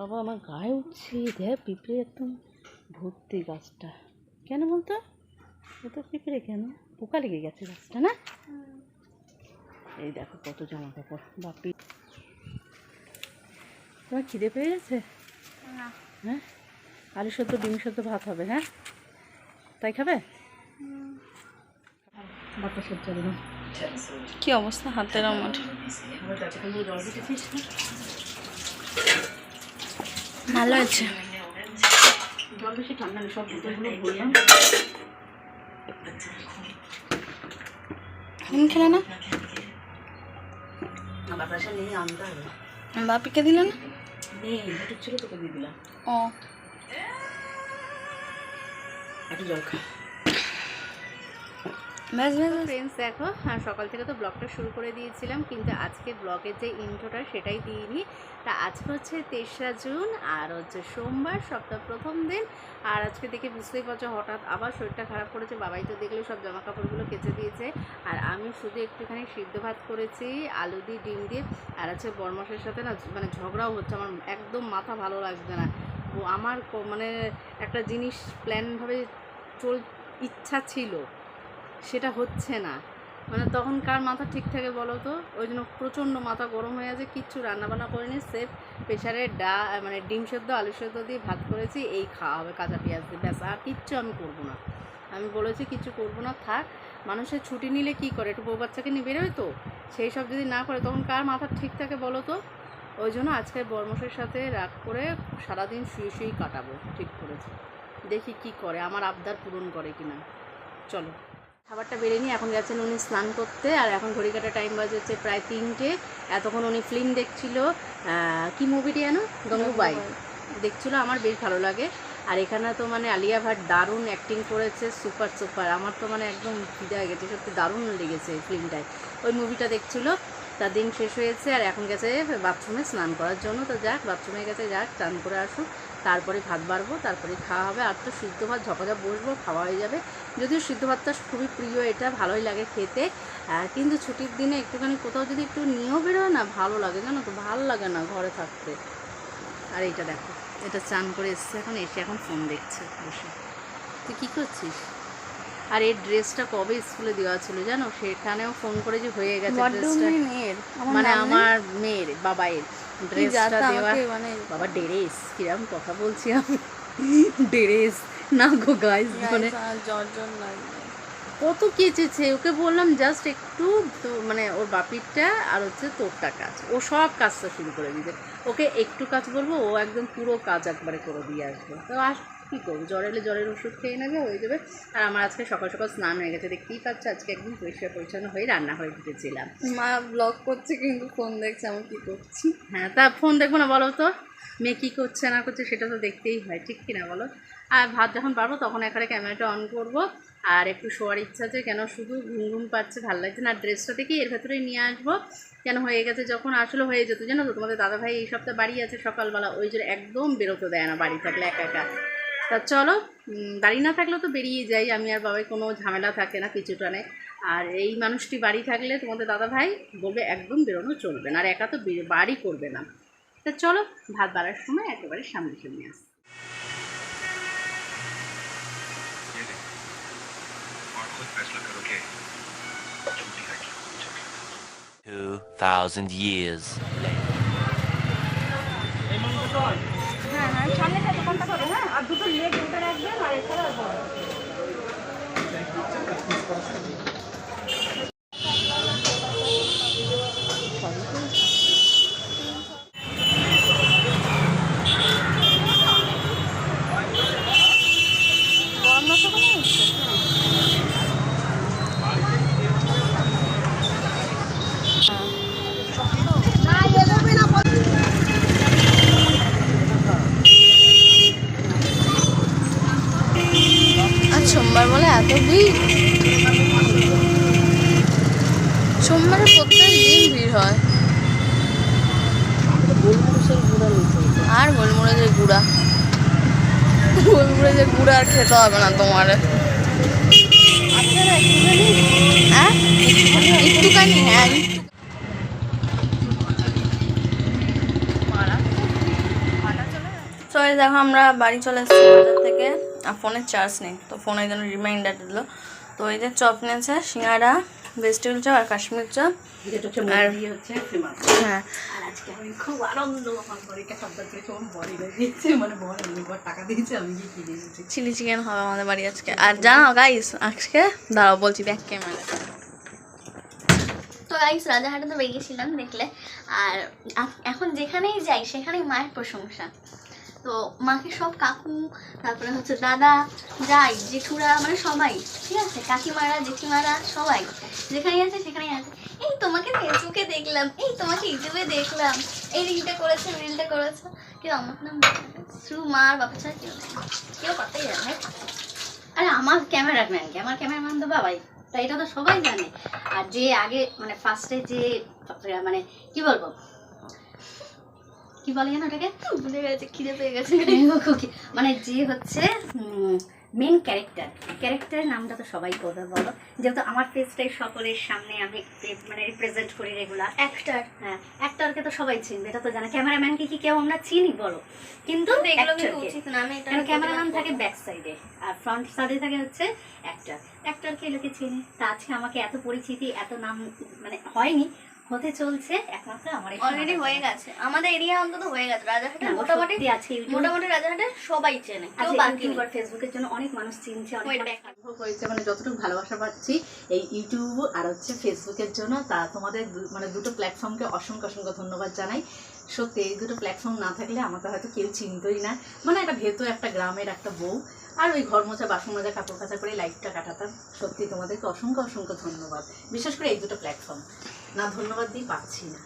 বাবা আমার গায়ে উঠছে। দেখ পিঁপড়ে একদম ভর্তি গাছটা। কেন বলতো? এত পিঁপড়ে কেন? পোকা লেগে গেছে গাছটা না? এই দেখো কত জামা কাপড় বাপি তোমার খিদে পেয়ে গেছে? হ্যাঁ? আলু সদ্য ডিম সদ্য ভাত হবে হ্যাঁ? তাই খাবে? কি অবস্থা হাতের আমার? ভালো আছে। জল বেশি ঠান্ডা সব বোতলগুলো ভরলাম খেলে না? বাপিকে দিলে না? ছিল তোকে দিয়ে দিলাম। ও। একটু জল খা। ফ্রেন্ডস দেখো হ্যাঁ সকাল থেকে তো ব্লগটা শুরু করে দিয়েছিলাম, কিন্তু আজকে ব্লগের যে ইন্ট্রোটা সেটাই দিইনি। তা আজকে হচ্ছে তেসরা জুন, আর হচ্ছে সোমবার, সপ্তাহ প্রথম দিন। আর আজকে দেখে বুঝতেই পারছ, হঠাৎ আবার শরীরটা খারাপ করেছে, বাবাই তো দেখলে সব জামা কাপড়গুলো কেচে দিয়েছে। আর আমি শুধু একটুখানি সিদ্ধ ভাত করেছি, আলু দিয়ে, ডিম দিয়ে। আর হচ্ছে বরমাসের সাথে না মানে ঝগড়াও হচ্ছে, আমার একদম মাথা ভালো লাগছে না। আমার মানে একটা জিনিস প্ল্যানভাবে চল ইচ্ছা ছিল। সেটা হচ্ছে না। মানে তখন কার মাথা ঠিক থাকে বলো তো? ওই জন্য প্রচণ্ড মাথা গরম হয়ে আছে, কিচ্ছু রান্নাবান্না করিনি, সেফ প্রেশারে ডা মানে ডিম সেদ্ধ, আলু সেদ্ধ দিয়ে ভাত করেছি, এই খাওয়া হবে কাঁচা পেঁয়াজ দিয়ে, ব্যাস, আর কিচ্ছু আমি করব না। আমি বলেছি কিচ্ছু করব না, থাক, মানুষের ছুটি নিলে কি করে? একটু বউ বাচ্চাকে নিয়ে বেরোয় তো? সেই সব যদি না করে, তখন কার মাথা ঠিক থাকে বলো তো? ওই জন্য আজকে বর্মসের সাথে রাগ করে সারাদিন শুয়ে শুয়েই কাটাবো, ঠিক করেছি। দেখি কি করে, আমার আবদার পূরণ করে কিনা। চলো। খাবারটা বেড়ে নিয়ে এখন গেছেন উনি স্নান করতে আর এখন ঘড়ি কাটা টাইম বাজেছে প্রায় তিনটে। এতক্ষণ উনি ফিল্ম দেখছিল কি মুভিটি যেন গঙ্গুবাই দেখছিল আমার বেশ ভালো লাগে। আর এখানে তো মানে আলিয়া ভাট দারুণ অ্যাক্টিং করেছে সুপার সুপার আমার তো মানে একদম ফিদা হয়ে গেছে সত্যি দারুণ লেগেছে ফিল্মটায় ওই মুভিটা দেখছিল তার দিন শেষ হয়েছে আর এখন গেছে বাথরুমে স্নান করার জন্য। তো যাক বাথরুমে গেছে যাক স্নান করে আসুক। তারপরে ভাত বাড়বো তারপরে খাওয়া হবে। আর তো সিদ্ধ ভাত ঝপাঝপ বসবো খাওয়া হয়ে যাবে। যদিও সিদ্ধ ভাতটা খুবই প্রিয় এটা ভালোই লাগে খেতে। কিন্তু ছুটির দিনে একটুখানি কোথাও যদি একটু নিয়েও বেরোয় না ভালো লাগে জানো তো? ভালো লাগে না ঘরে থাকতে। আর এইটা দেখো এটা চান করে এসছে এখন এসে এখন ফোন দেখছে বসে। তুই কী করছিস? আর এই ড্রেসটা কবে স্কুলে দেওয়া ছিল জানো? সেখানেও ফোন করে যে হয়ে গেছে ড্রেসটা মানে আমার মেয়ের বাবাইয়ের ড্রেসটা দেওয়া। মানে বাবা ড্রেস কিরম কথা বলছি আমি? ড্রেস না গো গাইস মানে লাগবে কত কেচেছে? ওকে বললাম জাস্ট একটু মানে ওর বাপিরটা আর হচ্ছে তোরটা কাজ ও সব কাজটা শুরু করে দিতে ওকে একটু কাজ বলব ও একদম পুরো কাজ একবারে করে দিয়ে আসবে। তো আস কী করব? জ্বর এলে জ্বরের ওষুধ খেয়ে নেবে হয়ে যাবে। আর আমার আজকে সকাল সকাল স্নান হয়ে গেছে দেখতেই পাচ্ছ আজকে একদম পরিষ্কার পরিচ্ছন্ন হয়ে রান্না হয়ে ঢুকেছিলাম মা ব্লগ করছে কিন্তু ফোন দেখছে আমি কী করছি? হ্যাঁ তা ফোন দেখব না বলো তো। মেয়ে কী করছে না করছে সেটা তো দেখতেই হয় ঠিক কিনা বলো? আর ভাত যখন পারব তখন এখানে ক্যামেরাটা অন করব। আর একটু শোয়ার ইচ্ছা আছে কেন শুধু ঘুম ঘুম পাচ্ছে ভালো লাগছে না। ড্রেসটা দেখি এর ভেতরেই নিয়ে আসব। কেন হয়ে গেছে যখন আসলে হয়ে যেত জানো তো? তোমাদের দাদাভাই এই সপ্তাহে বাড়ি আছে সকালবেলা ওই জন্য একদম বেরোতে দেয় না বাড়ি থাকলে একা একা। তা চলো বাড়ি না থাকলে তো বেরিয়ে যাই আমি আর বাবার কোনো ঝামেলা থাকে না কিছুটা নেই আর এই মানুষটি বাড়ি থাকলে তোমাদের দাদা ভাই বলবে একদম বেরোনো চলবে না আর একা তো বাড়ি করবে না। তা চলো ভাত বাড়ার সময় একেবারে সামনে সামনে আস। Two thousand years. later. হ্যাঁ হ্যাঁ সামনে থেকে দোকানটা করো হ্যাঁ? আর দুটো লেগ ওটা রাখবেন আর এছাড়া আর সোমবার বলে এত ভিড়? সোমবারে প্রত্যেক দিন ভিড় হয়। আর গোলমরিচের গুঁড়া। গোলমরিচের গুঁড়া আর খেতে হবে না তোমার। হ্যাঁ? একটুখানি হ্যাঁ মারা? দেখো, আমরা বাড়ি চলে এসেছি বাজার থেকে। আর ফোনের চার্জ নেই তো ফোনে জন্য রিমাইন্ডার দিল। তো এই যে চপ নিয়েছে সিঙ্গারা ভেজিটেবল চপ আর কাশ্মীর চপ। আর- ফেমাস হ্যাঁ। খুব আনন্দ মানে টাকা দিয়েছে আমি চিলি চিকেন হবে আমাদের বাড়ি আজকে। আর জানো গাইস আজকে দাঁড়াও বলছি দেখ ক্যামেরা তো। গাইস রাজাহাটে তো বেরিয়েছিলাম দেখলে। আর এখন যেখানেই যাই সেখানেই মায়ের প্রশংসা। তো মাকে সব কাকু, তারপরে হচ্ছে দাদা যাই জেঠুরা মানে সবাই, ঠিক আছে? কাকিমারা, জেঠিমারা, সবাই, যেখানেই আছে সেখানেই আছে। এই তোমাকে ফেসবুকে দেখলাম, এই তোমাকে ইউটিউবে দেখলাম, এই রিলটা করেছ রিলটা করেছ। কেউ আমার নাম শুধু মা আর বাবা ছাড়া কেউ। কেউ করতেই জানে আরে আমার ক্যামেরাম্যান আমার ক্যামেরাম্যান তো বাবাই তা এটা তো সবাই জানে। আর যে আগে মানে ফার্স্টে যে মানে কি বলব? কি বলে যেন ওটাকে? ভুলে গেছে খিদে পেয়ে গেছে। মানে যে হচ্ছে মেন ক্যারেক্টার ক্যারেক্টারের নামটা তো সবাই করবে বলো। যেহেতু আমার ফেসটাই সকলের সামনে আমি মানে রিপ্রেজেন্ট করি রেগুলার অ্যাক্টার হ্যাঁ অ্যাক্টারকে তো সবাই চিনবে এটা তো জানে। ক্যামেরাম্যানকে কি কেউ আমরা চিনি বলো? কিন্তু ক্যামেরাম্যান থাকে ব্যাক সাইডে আর ফ্রন্ট সাইডে থাকে হচ্ছে অ্যাক্টর অ্যাক্টরকে লোকে চিনি। তা আজকে আমাকে এত পরিচিতি এত নাম মানে হয়নি। হতে চলছে একমাত্র আমার অলরেডি হয়ে গেছে। আমাদের এরিয়া অন্তত হয়ে গেছে। রাজারহাটে মোটামুটি মোটামুটি রাজারহাটে সবাই চেনে কেউ আচ্ছা বাদ ফেসবুকের জন্য অনেক মানুষ চিনছে অনেক করেছে মানে যতটুকু ভালোবাসা পাচ্ছি এই ইউটিউব আর হচ্ছে ফেসবুকের জন্য তা তোমাদের মানে দুটো প্ল্যাটফর্মকে অসংখ্য অসংখ্য ধন্যবাদ জানাই। সত্যি এই দুটো প্ল্যাটফর্ম না থাকলে আমাকে হয়তো কেউ চিনতই না। মানে একটা ভেতর একটা গ্রামের একটা বউ আর ওই ঘর মোছা বাসন মোজা কাপড় কাচা করে লাইফটা কাটাতাম। সত্যি তোমাদেরকে অসংখ্য অসংখ্য ধন্যবাদ। বিশেষ করে এই দুটো প্ল্যাটফর্ম না ধন্যবাদ দিয়ে পাচ্ছি না।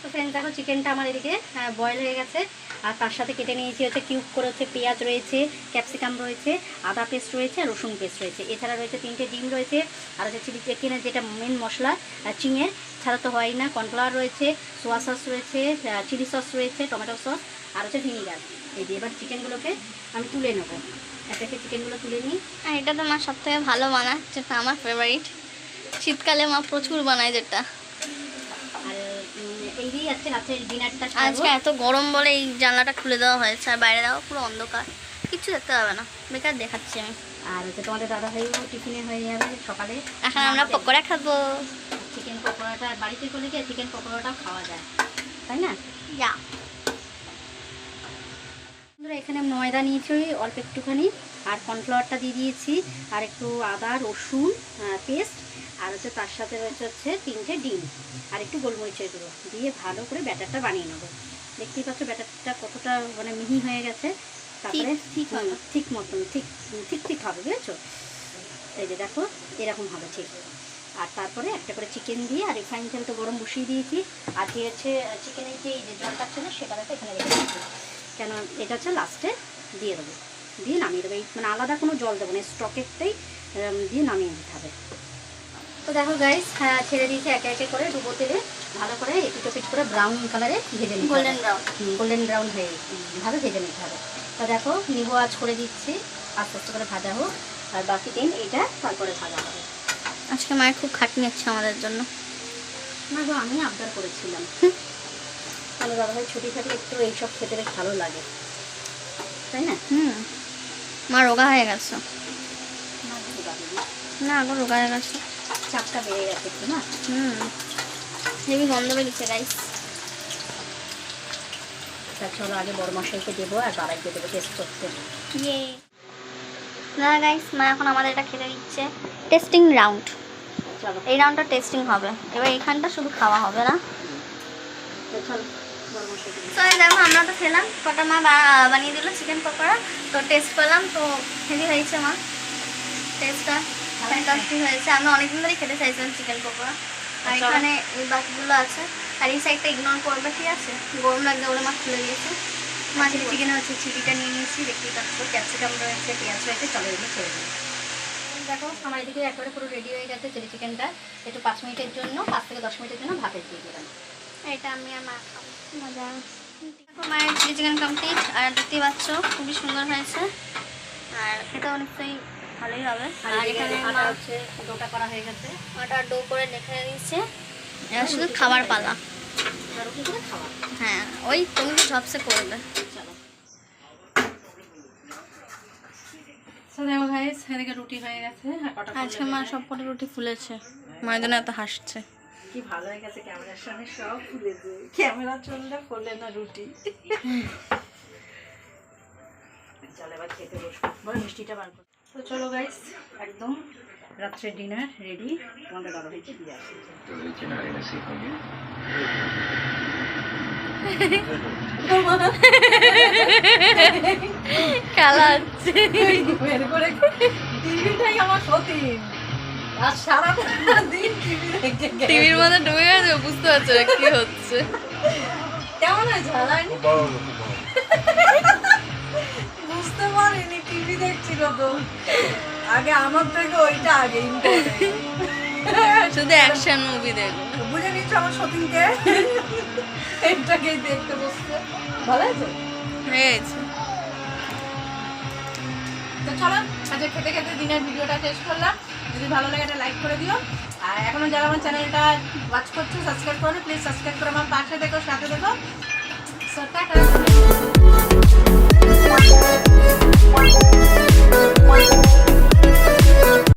তো ফ্রেন্ড দেখো চিকেনটা আমার এদিকে বয়েল হয়ে গেছে। আর তার সাথে কেটে নিয়েছি হচ্ছে কিউব করে হচ্ছে পেঁয়াজ রয়েছে ক্যাপসিকাম রয়েছে আদা পেস্ট রয়েছে আর রসুন পেস্ট রয়েছে। এছাড়া রয়েছে তিনটে ডিম রয়েছে আর হচ্ছে চিলি চিকেনের যেটা মেন মশলা চিঙে ছাড়া তো হয় না কর্নফ্লাওয়ার রয়েছে সোয়া সস রয়েছে চিলি সস রয়েছে টমেটো সস আর হচ্ছে ভিনিগার। এই যে এবার চিকেনগুলোকে আমি তুলে নেব। একটা চিকেনগুলো তুলে নিই। আর এটা তো মা সবথেকে ভালো বানায় যেটা আমার ফেভারিট শীতকালে মা প্রচুর বানায় যেটা। আর এই দিয়েই আজকে এত গরম বলে এই জানলাটা খুলে দেওয়া হয়েছে আর বাইরে দেওয়া পুরো অন্ধকার। কিচ্ছু দেখতে পাবে না। বেকার দেখাচ্ছি আমি। আর হচ্ছে তোমাদের দাদা ভাইও টিফিনে হয়ে যাবে সকালে। এখন আমরা পকোড়া খাব। চিকেন পকোড়াটা বাড়িতে করলে কি চিকেন পকোড়াটাও খাওয়া যায়? তাই না? যা বন্ধুরা এখানে ময়দা নিয়েছি অল্প একটুখানি আর কর্নফ্লাওয়ারটা দিয়ে দিয়েছি আর একটু আদা রসুন পেস্ট আর হচ্ছে তার সাথে রয়েছে হচ্ছে তিনটে ডিম আর একটু গোলমরিচের গুঁড়ো দিয়ে ভালো করে ব্যাটারটা বানিয়ে নেব। দেখতেই পাচ্ছ ব্যাটারটা কতটা মানে মিহি হয়ে গেছে তারপরে ঠিক ঠিক মতন ঠিক ঠিক ঠিক হবে বুঝেছ? এই যে দেখো এরকম হবে ঠিক। আর তারপরে একটা করে চিকেন দিয়ে আর রিফাইন তেল তো গরম বসিয়ে দিয়েছি আর হচ্ছে চিকেনের যে এই যে জলটা ছিল সেটা এখানে রেখে দিয়েছি। কেন এটা হচ্ছে লাস্টে দিয়ে দেবো। দিয়ে নামিয়ে দেবো। এই মানে আলাদা কোনো জল দেবো না স্টকেরটাই দিয়ে নামিয়ে দিতে হবে। তো দেখো গাইস ছেড়ে দিয়েছি একে একে করে ডুবো তেলে। ভালো করে একটু পিট করে ব্রাউন কালারে ভেজে নিতে গোল্ডেন ব্রাউন গোল্ডেন ব্রাউন হয়ে ভাবে ভেজে নিতে হবে। তো দেখো নিবো আজ করে দিচ্ছি। আস্তে আস্তে করে ভাজা হোক। আর বাকি দিন এইটা তারপরে ভাজা হবে। আজকে মায়ের খুব খাটনি হচ্ছে আমাদের জন্য। না গো আমি আবদার করেছিলাম। তাহলে দাদাভাই ছুটি থাকলে একটু এইসব খেতে বেশ ভালো লাগে। তাই না? হুম। মা রোগা হয়ে গেছে। না বাবু, আগো রোগা হয়ে গেছে। চাপটা বেড়ে গেছে একটু না? হুম। হেবি গন্ধ বেরিয়েছে গাইস তা চলো আগে বড় মশাইকে দেবো আর বাবাইকে দেবো টেস্ট করতে। ইয়ে। না গাইস মা এখন আমাদের এটা খেতে দিচ্ছে। টেস্টিং রাউন্ড চলো। এই রাউন্ডটা টেস্টিং হবে। এবার এইখানটা শুধু খাওয়া হবে না। চলো। তো এই দেখো আমরা তো খেলাম। কটা মা বানিয়ে দিল চিকেন পকোড়া। তো টেস্ট করলাম তো হেভি হয়েছে মা। টেস্টটা ফ্যান্টাস্টিক হয়েছে। আমি অনেকদিন ধরেই খেতে চাইছিলাম চিকেন পকোড়া। আর এখানে এই বাকিগুলো আছে। আর এই সাইডটা ইগনোর করবে ঠিক আছে? গরম লাগবে বলে মা খুলে দিয়েছে। মা চিলি চিকেনে হচ্ছে চিলিটা নিয়ে নিয়েছি দেখতেই পাচ্ছ ক্যাপসিকাম রয়েছে পেঁয়াজ রয়েছে চলে এগুলো ছেড়ে দিই দেখো আমার এদিকে একেবারে পুরো রেডি হয়ে গেছে চিলি চিকেনটা একটু পাঁচ মিনিটের জন্য পাঁচ থেকে দশ মিনিটের জন্য ভাপে দিয়ে দিলাম। এটা আমি আর মা খাব। মজা দেখো মায়ের চিলি চিকেন কমপ্লিট আর দেখতেই পাচ্ছ খুবই সুন্দর হয়েছে। আর খেতে অনেকটাই ভালোই হবে। আর এখানে হচ্ছে ডোটা করা হয়ে গেছে। আটা ডো করে রেখে দিচ্ছে এবার শুধু খাবার পালা। হ্যাঁ ওই তুমি ঝপসে করবে। রুটি হয়ে গেছে আজকে মা সব কটা রুটি ফুলেছে। মায়ের জন্য এত হাসছে। কি ভালো হয়ে গেছে ক্যামেরার সামনে সব ফুলে ক্যামেরা চললে ফোলে না রুটি। চল এবার খেতে বসবো। বলো মিষ্টিটা বার করো। তো চলো গাইস একদম রাত্রে ডিনার রেডি তোমাদের দিয়ে আসি। আছে আমার সতীন আর সারা দিন টিভি দেখে টিভির মধ্যে ঢুকে গেছে বুঝতে পারছ না কি হচ্ছে। কেমন হয়েছে? ভালো বুঝতে পারিনি টিভি দেখছিল তো আগে আমার থেকে ওইটা আগে শুধু অ্যাকশন মুভি দেখো। বুঝে নিচ্ছ আমার সতীনকে? এটাকেই দেখতে বসছে। ভালো আছে হয়ে গেছে। তো চলো আজকে খেতে খেতে দিনের ভিডিওটা শেষ করলাম। যদি ভালো লাগে এটা লাইক করে দিও। আর এখনও যারা আমার চ্যানেলটা ওয়াচ করছ সাবস্ক্রাইব করো প্লিজ সাবস্ক্রাইব করে আমার পাশে দেখো, সাথে দেখো। সো